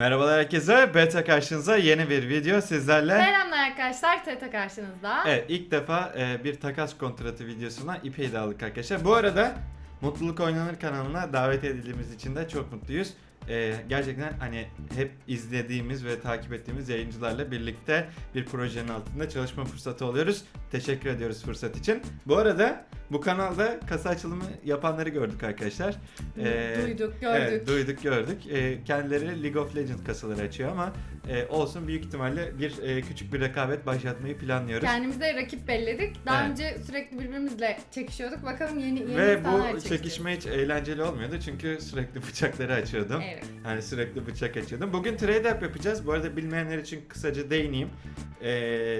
Merhabalar herkese. Beta karşınıza yeni bir video sizlerle. Selamlar arkadaşlar, Teta karşınızda. Evet ilk defa e, bir takas kontratı videosuna ipeyi de aldık arkadaşlar. Bu arada Mutluluk Oynanır kanalına davet edildiğimiz için de çok mutluyuz. E, gerçekten hani hep izlediğimiz ve takip ettiğimiz yayıncılarla birlikte bir projenin altında çalışma fırsatı oluyoruz. Teşekkür ediyoruz fırsat için. Bu arada bu kanalda kasa açılımı yapanları gördük arkadaşlar. E, Duyduk, gördük. Evet, duyduk gördük. E, kendileri League of Legends kasaları açıyor ama e, olsun büyük ihtimalle bir e, küçük bir rekabet başlatmayı planlıyoruz. Kendimize rakip belledik. Daha Evet. önce sürekli birbirimizle çekişiyorduk. Bakalım yeni yeni Ve bu çekişme hiç eğlenceli olmuyordu çünkü sürekli bıçakları açıyordum. Evet. Yani sürekli bıçak açıyordum. Bugün trade up yapacağız. Bu arada bilmeyenler için kısaca değineyim. E,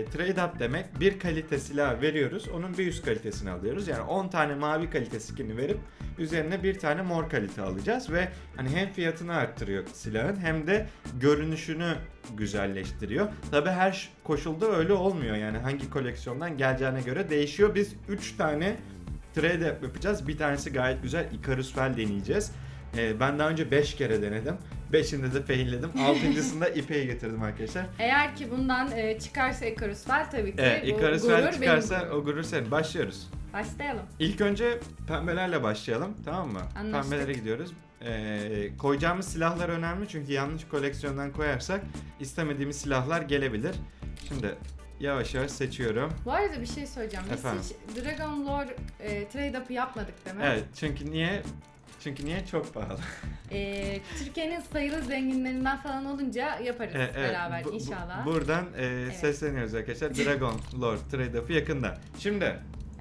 trade up demek bir kalite silah veriyoruz. Onun bir üst kalitesini alıyoruz. Yani 10 tane mavi kalite skin'i verip üzerine bir tane mor kalite alacağız ve hani hem fiyatını arttırıyor silahın hem de görünüşünü güzelleştiriyor. Tabi her koşulda öyle olmuyor yani hangi koleksiyondan geleceğine göre değişiyor. Biz 3 tane trade up yapacağız. Bir tanesi gayet güzel Icarus Fel deneyeceğiz. Ee, ben daha önce 5 kere denedim. 5'inde de failledim. 6.sında ipeyi getirdim arkadaşlar. Eğer ki bundan e, çıkarsa Icarus var tabii ki. Evet, bu Icarus gurur Fel benim çıkarsa o gurur senin. Başlıyoruz. Başlayalım. İlk önce pembelerle başlayalım tamam mı? Anlaştık. Pembelere gidiyoruz. Ee, koyacağımız silahlar önemli çünkü yanlış koleksiyondan koyarsak istemediğimiz silahlar gelebilir. Şimdi yavaş yavaş seçiyorum. Bu arada bir şey söyleyeceğim. Biz Efendim? hiç Dragon Lore e, trade up'ı yapmadık değil mi? Evet çünkü niye? Çünkü niye çok pahalı. E, Türkiye'nin sayılı zenginlerinden falan olunca yaparız Ee, evet, beraber bu- bu- inşallah. buradan e, sesleniyoruz arkadaşlar. Dragon Lord Trade Up'ı yakında. Şimdi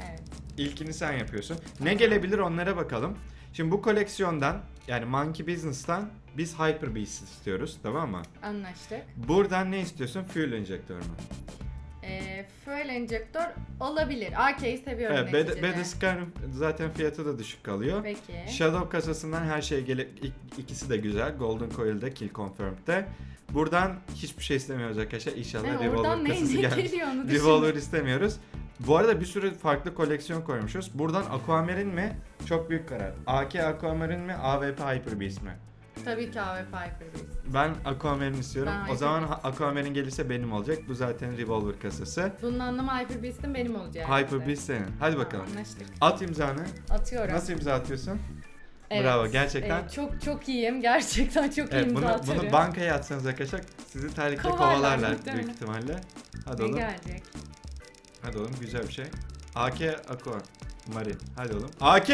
evet. ilkini sen yapıyorsun. Ne gelebilir onlara bakalım. Şimdi bu koleksiyondan yani Monkey Business'tan biz Hyper Beast istiyoruz tamam mı? Anlaştık. Buradan ne istiyorsun? Fuel injektör mü? E, fuel enjektör olabilir. AK'yi seviyorum Evet, Bad, neticede. Bad Scar'ın zaten fiyatı da düşük kalıyor. Peki. Shadow kasasından her şey gele ik- ikisi de güzel. Golden Coil'de, Kill Confirmed'de. Buradan hiçbir şey istemiyoruz arkadaşlar. İnşallah Ne, Revolver kasası düşün. Revolver istemiyoruz. Bu arada bir sürü farklı koleksiyon koymuşuz. Buradan Aquamarine mi? Çok büyük karar. AK Aquamarine mi? AWP Hyper Beast mi? Tabii ki AWP Hyper Beast. Ben Aquamarine istiyorum. Ben o Hyper zaman Beast. Aquamarine gelirse benim olacak. Bu zaten Revolver kasası. Bunun anlamı Hyper Beast'in benim olacağı. Hyper Beast senin. Hadi bakalım. Anlaştık. At imzanı. Atıyorum. Nasıl imza atıyorsun? Evet. Bravo, gerçekten. Evet, çok çok iyiyim. Gerçekten çok Evet, imza bunu, atarım. bunu bankaya atsanız arkadaşlar sizi terlikle Kovarlar kovalarlar büyük ihtimalle. Hadi ne oğlum. gelecek? Hadi oğlum güzel bir şey. AK Aqua Marine. Hadi oğlum. AK!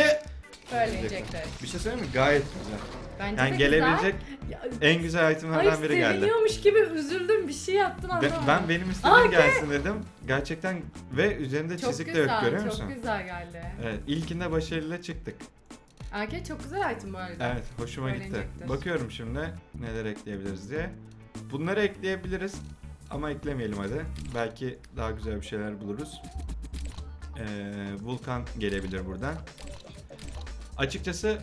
Böyle inecekler. Bir şey söyleyeyim mi? Gayet güzel. Bence Yani de gelebilecek güzel. En güzel itemlerden Hayır biri geldi. seviniyormuş gibi üzüldüm. Bir şey yaptın Ben, anlamadım. ben benim istediğim AK! gelsin dedim. Gerçekten ve üzerinde çok çizik de güzel, yok görüyor çok musun? güzel geldi. Evet, ilkinde başarıyla çıktık. AK çok güzel item bu arada. Evet, hoşuma gitti. Bakıyorum şimdi neler ekleyebiliriz diye. Bunları ekleyebiliriz ama eklemeyelim hadi. Belki daha güzel bir şeyler buluruz. Ee, Vulkan gelebilir buradan. Açıkçası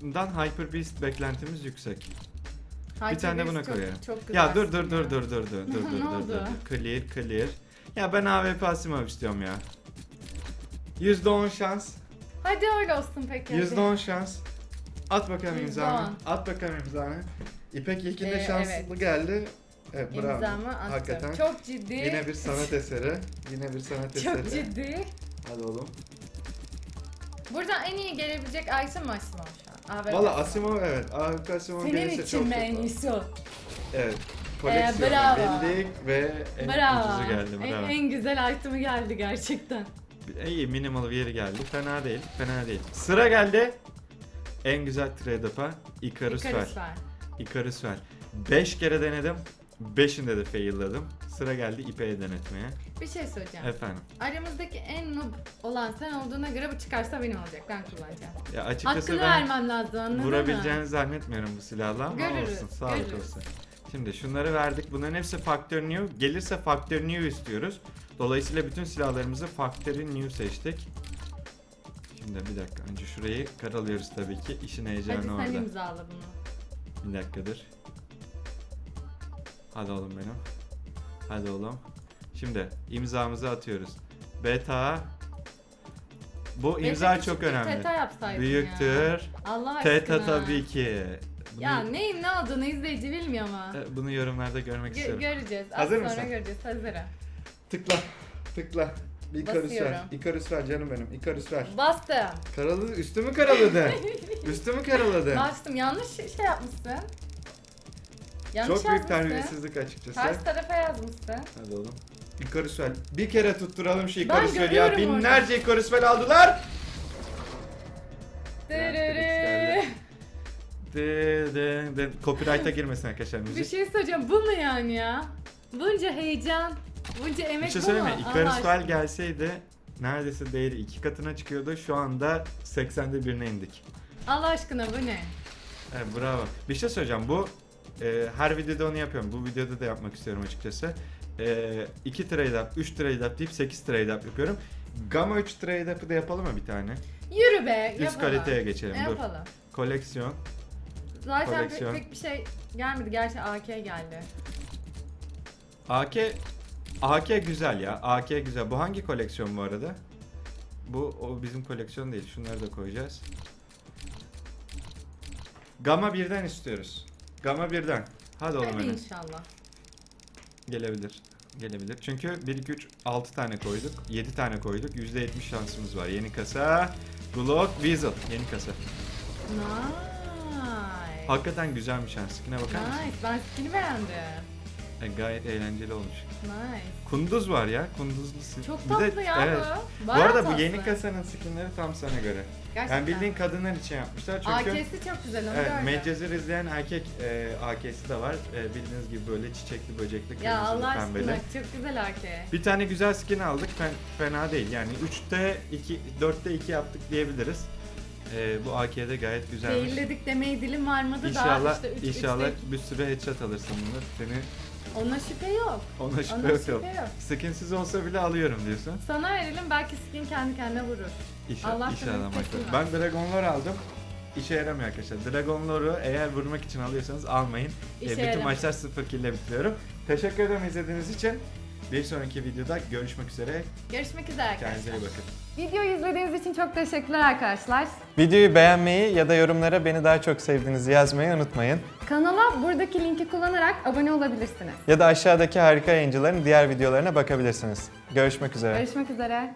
bundan Hyper Beast beklentimiz yüksek. Hyper bir tane de Beast buna çok- koyalım. Çok. Ya dur dur dur dur dur dur dur dur dur dur. Clear clear. Ya ben AWP Asimov istiyorum ya. %10 şans. Hadi öyle olsun peki. hadi. %10 şans. At bakalım %10. imzanı. At bakalım imzanı. İpek ilkinde Ee, şanslı evet. geldi. Evet bravo. İmzamı attım. Hakikaten. Çok ciddi. Yine bir sanat eseri. Yine bir sanat eseri. Çok ciddi. Hadi oğlum. Buradan en iyi gelebilecek mi Asimov şu an? AWP. Valla Asimov evet. AWP Asimov Senin gelirse için çok mi en iyisi o? Evet. Koleksiyonu bravo. bildik ve en Bravo. ucuzu geldi. En, Bravo. en güzel item'ı geldi gerçekten. İyi minimal bir yeri geldi. Fena değil. Fena değil. Sıra geldi. En güzel trade up'a Icarus. Icarus var. Icarus Fel. 5 kere denedim. 5'inde de failladım. Sıra geldi İpek'e denetmeye. Bir şey söyleyeceğim. Efendim. Aramızdaki en noob olan sen olduğuna göre bu çıkarsa benim olacak. Ben kullanacağım. Ya açıkçası Hakkını ben vermem lazım anladın vurabileceğini zannetmiyorum bu silahla ama Görürüz, olsun. Sağlık görürüz. olsun. Şimdi şunları verdik. Bunların hepsi Factor New. Gelirse Factor New istiyoruz. Dolayısıyla bütün silahlarımızı Factory New seçtik. Şimdi bir dakika. Önce şurayı karalıyoruz tabii ki. İşin heyecanı Hadi sen orada. imzala bunu. Bir dakikadır. Hadi oğlum benim. Hadi oğlum. Şimdi imzamızı atıyoruz. Beta. Bu imza çok önemli. Teta yapsaydın ya. Büyüktür. Allah aşkına. Teta tabii ki. Bunu, Ya neyim ne olduğunu izleyici bilmiyor ama. e, bunu yorumlarda görmek Gö- istiyorum. göreceğiz. Az Hazır sonra mısın? göreceğiz. Hazırım. Tıkla. Tıkla. Bir Ikarus ver. Basıyorum. Ikarus ver canım benim. Ikarus ver. Bastım. Karaladı. Üstümü karaladı. Üstümü karaladı. Bastım. Yanlış şey yapmışsın. Yanlış Çok büyük yazmışsın. terbiyesizlik açıkçası. Ters tarafa yazmışsın. Hadi oğlum. Ikarus ver. Bir kere tutturalım şu ver ya. görüyorum. Binlerce Ikarus ver aldılar. Dırırı. De, de, de. Copyright'a girmesin arkadaşlar Bir müzik. şey söyleyeceğim. Bu mu yani ya? Bunca heyecan, bunca emek Bir şey bu söyleyeyim mu? mi? Allah. Fell gelseydi neredeyse değeri iki katına çıkıyordu. Şu anda 80'de birine indik. Allah aşkına bu ne? Evet bravo. Bir şey söyleyeceğim. Bu e, her videoda onu yapıyorum. Bu videoda da yapmak istiyorum açıkçası. 2 trade up, 3 trade up deyip 8 trade up yapıyorum. Gamma 3 trade up'ı da yapalım mı bir tane? Yürü be. Üst yapalım. kaliteye geçelim. Dur. Yapalım. Koleksiyon. Zaten pek, Koleksiyon. pek bir şey gelmedi. Gerçi AK geldi. AK AK güzel ya. AK güzel. Bu hangi koleksiyon bu arada? Bu o bizim koleksiyon değil. Şunları da koyacağız. Gamma 1'den istiyoruz. Gamma 1'den. Hadi oğlum Hadi inşallah. Gelebilir. Gelebilir. Çünkü 1 2 3 6 tane koyduk. 7 tane koyduk. %70 şansımız var. Yeni kasa. Glock Weasel. Yeni kasa. Nice. Hakikaten güzel bir şans. Skin'e bakar mısın? Nice. Ben skin'i beğendim. E, gayet eğlenceli olmuş. Nice. Kunduz var ya. Kunduzlu skin. Çok Bir de- tatlı ya evet. bu. Bu Bayağı arada bu tatlı. yeni kasanın skinleri tam sana göre. Gerçekten. Yani bildiğin kadınlar için yapmışlar çünkü AK'si çok güzel onu evet, gördüm. Medcezir izleyen erkek e, AK'si de var. E, bildiğiniz gibi böyle çiçekli böcekli Ya kırmızılı Allah pembeli. aşkına çok güzel AK. Bir tane güzel skin aldık. Fen- fena değil. Yani 3'te 2 4'te 2 yaptık diyebiliriz. E, bu AK'de gayet güzelmiş. Değilledik demeyi dilim varmadı İnşallah da işte 3 inşallah bir sürü headshot alırsın bunu. Seni Ona şüphe yok. ona şüphe Ona yok. şüphe yok. Skinsiz olsa bile alıyorum diyorsun. Sana verelim belki skin kendi kendine vurur. İnşallah, Allah inşallah senin Michael. kesin Ben Dragon Lore aldım. İşe yaramıyor arkadaşlar. Dragon Lore'u eğer vurmak için alıyorsanız almayın. İşe bütün yaramıyor. maçlar 0 kill ile bitiriyorum. Teşekkür ederim izlediğiniz için. Bir sonraki videoda görüşmek üzere. Görüşmek üzere arkadaşlar. Kendinize iyi bakın. Videoyu izlediğiniz için çok teşekkürler arkadaşlar. Videoyu beğenmeyi ya da yorumlara beni daha çok sevdiğinizi yazmayı unutmayın. Kanala buradaki linki kullanarak abone olabilirsiniz. Ya da aşağıdaki harika yayıncıların diğer videolarına bakabilirsiniz. Görüşmek üzere. Görüşmek üzere.